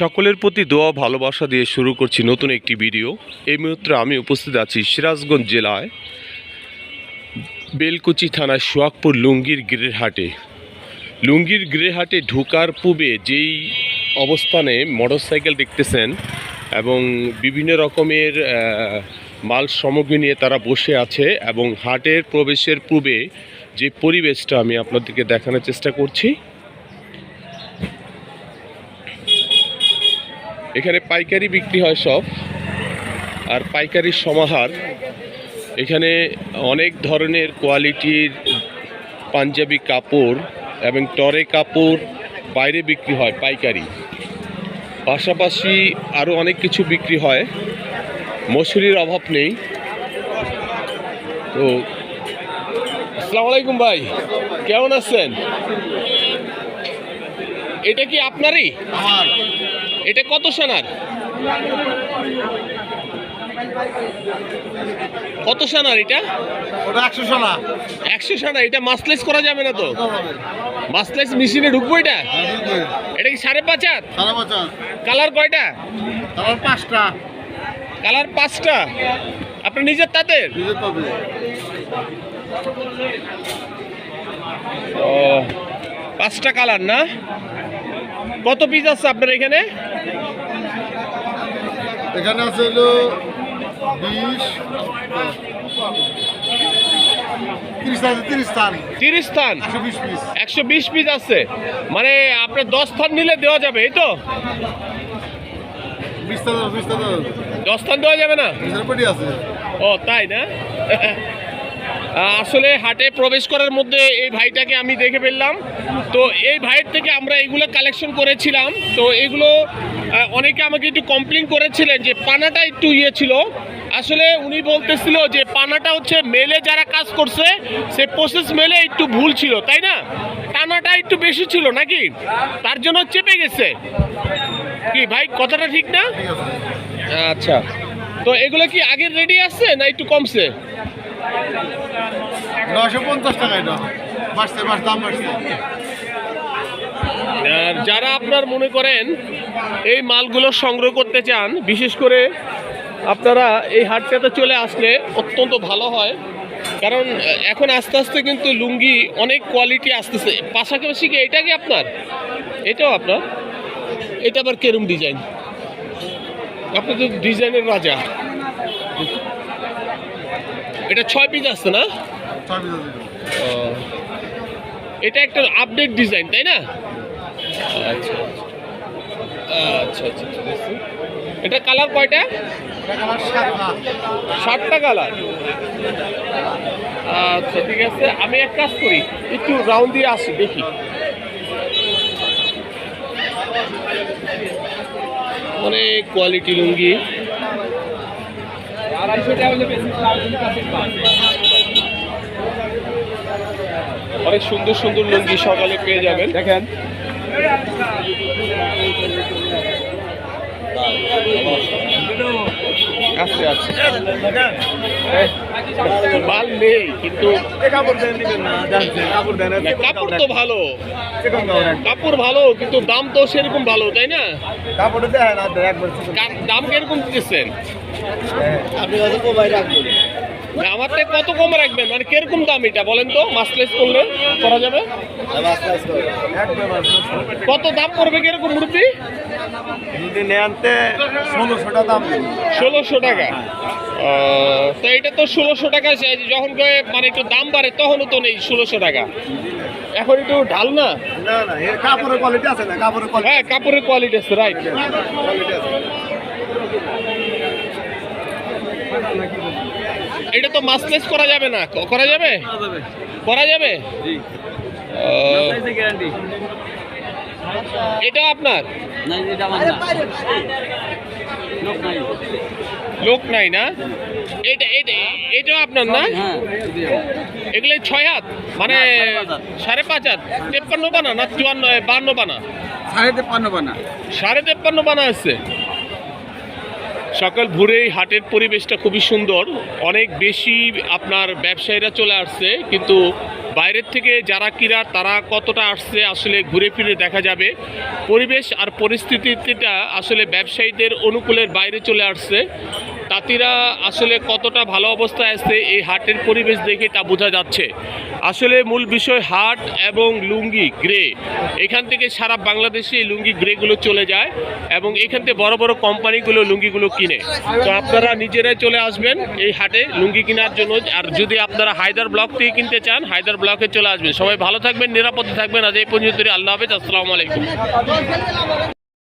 সকলের প্রতি দোয়া, ভালোবাসা দিয়ে শুরু করছি নতুন একটি ভিডিও। এই মুহূর্তে আমি উপস্থিত আছি সিরাজগঞ্জ জেলায়, বেলকুচি থানার সোয়াকপুর লুঙ্গির গৃহহাটে লুঙ্গির গৃহহাটে ঢোকার পূবে যেই অবস্থানে মোটরসাইকেল দেখতেছেন এবং বিভিন্ন রকমের মাল সামগ্রী নিয়ে তারা বসে আছে এবং হাটের প্রবেশের পূবে যে পরিবেশটা আমি আপনাদেরকে দেখানোর চেষ্টা করছি। এখানে পাইকারি বিক্রি হয় সব, আর পাইকারির সমাহার। এখানে অনেক ধরনের কোয়ালিটির পাঞ্জাবি কাপড় এবং টরে কাপড় বাইরে বিক্রি হয় পাইকারি। পাশাপাশি আরও অনেক কিছু বিক্রি হয়, মসুরির অভাব নেই। তো, আসসালামু আলাইকুম ভাই, কেমন আছেন? এটা কি আপনারই? এটা কত সোনার? কত সোনার এটা? ওটা একশো সোনা। একশো সোনা এটা মাসলেস করা যাবে না তো? মাসলেস মেশিনে ঢুকবো এটা? এটা কি সাড়ে পাঁচ হাত? কালার কয়টা? পাঁচটা। কালার পাঁচটা। আপনার নিজের পাবে ও পাঁচটা কালার না? কত পিস আছে আপনার এখানে? এখানে আছে হলো বিশ তিরিশ স্থান। একশো বিশ পিস আছে। মানে আপনার দশ স্থান নিলে দেওয়া যাবে এই তো? দশ স্থান দেওয়া যাবে না? ও তাই না? আসলে হাটে প্রবেশ করার মধ্যে এই ভাইটাকে আমি দেখে ফেললাম। তো এই ভাইয়ের থেকে আমরা এগুলো কালেকশন করেছিলাম। তো এগুলো অনেকে আমাকে একটু কমপ্লেন করেছিলেন যে পানাটা একটু ইয়ে ছিল। আসলে উনি বলতেছিল যে পানাটা হচ্ছে মেলে যারা কাজ করছে, সে প্রসেস মেলে একটু ভুল ছিল, তাই না? টানাটা একটু বেশি ছিল নাকি? তার জন্য চেপে গেছে। কি ভাই, কথাটা ঠিক না? আচ্ছা। তো এগুলো কি আগের রেডি আছে না একটু কমছে? নশো পঞ্চাশ টাকা এটা। বাড়ছে দাম বাড়ছে। যারা আপনার মনে করেন এই মালগুলো সংগ্রহ করতে চান, বিশেষ করে আপনারা এই হাটটাতে চলে আসলে অত্যন্ত ভালো হয়। কারণ এখন আস্তে আস্তে কিন্তু লুঙ্গি অনেক কোয়ালিটি আসতেছে। পাশাপাশি কি এটা কি আপনার? এটাও আপনার? এটা আবার কেরম ডিজাইন আপনি তো ডিজাইনের রাজা। এটা ছয় পিস আসছে না? এটা একটা আপডেট ডিজাইন তাই না? আচ্ছা আচ্ছা আচ্ছা এটা কালার কয়টা? সাতটা। কালার আচ্ছা ঠিক আছে। আমি এক কাজ করি একটু রাউন্ড দিয়ে আসি দেখি। অনেক কোয়ালিটি লুঙ্গি। অনেক সুন্দর সুন্দর লুঙ্গি সকালে পেয়ে যাবেন। দেখেন। আচ্ছা আচ্ছা মাল নেই কিন্তু কাপড় তো ভালো। কাপড় ভালো কিন্তু দাম তো সেরকম ভালো তাই না? দাম কীরকম দিতেছেন? আপনি কত কমাই রাখবেন? আমার থেকে কত কম রাখবেন? মানে কীরকম দাম এটা বলেন তো? মাসলেস করলে করা যাবে? কত দাম পড়বে কীরকম যদি নেনতে দাম ষোলোশো টাকা? তো এটা তো ষোলোশো টাকা যখন মানে একটু দাম বাড়ে তখনও তো নেই ষোলোশো টাকা। এখন একটু ঢাল না? না না এর কাপড়ের কোয়ালিটি আছে না কাপড়ের কোয়ালিটি হ্যাঁ কাপড়ের কোয়ালিটি আছে রাইট কোয়ালিটি আছে। এটা তো মাসলেস করা যাবে না। করা যাবে? করা যাবে? এটা আপনার? লোক নাই না? এটা এটা এটাও আপনার না? এগুলো ছয় হাত? মানে সাড়ে পাঁচ হাত? তেপ্পান্ন বানা না? চুয়ান্ন বান্ন বানা? সাড়ে তেপ্পান্ন বানা। সাড়ে তেপ্পান্ন বানা আছে। সকাল ভোরে হাটের পরিবেশটা খুবই সুন্দর। অনেক বেশি আপনার ব্যবসায়ীরা চলে আসছে, কিন্তু বাইরের থেকে যারা কিরা তারা কতটা আসছে আসলে ঘুরে ফিরে দেখা যাবে। পরিবেশ আর পরিস্থিতিটা আসলে ব্যবসায়ীদের অনুকূলের বাইরে চলে আসছে। তাঁতিরা আসলে কতটা ভালো অবস্থায় আসছে, এই হাটের পরিবেশ দেখে তা বোঝা যাচ্ছে। আসলে মূল বিষয় হাট এবং লুঙ্গি, গ্রে। এখান থেকে সারা বাংলাদেশে এই লুঙ্গি, গ্রেগুলো চলে যায় এবং এখান থেকে বড় বড় কোম্পানিগুলো লুঙ্গিগুলো কিনে। তো আপনারা নিজেরাই চলে আসবেন এই হাটে লুঙ্গি কেনার জন্য। আর যদি আপনারা হায়দার ব্লক থেকে কিনতে চান, হায়দার ব্লকে চলে আসবেন। সবাই ভালো থাকবেন, নিরাপদে থাকবেন। আজ এই পর্যন্ত আল্লাহ হাফেজ, আসসালামু আলাইকুম।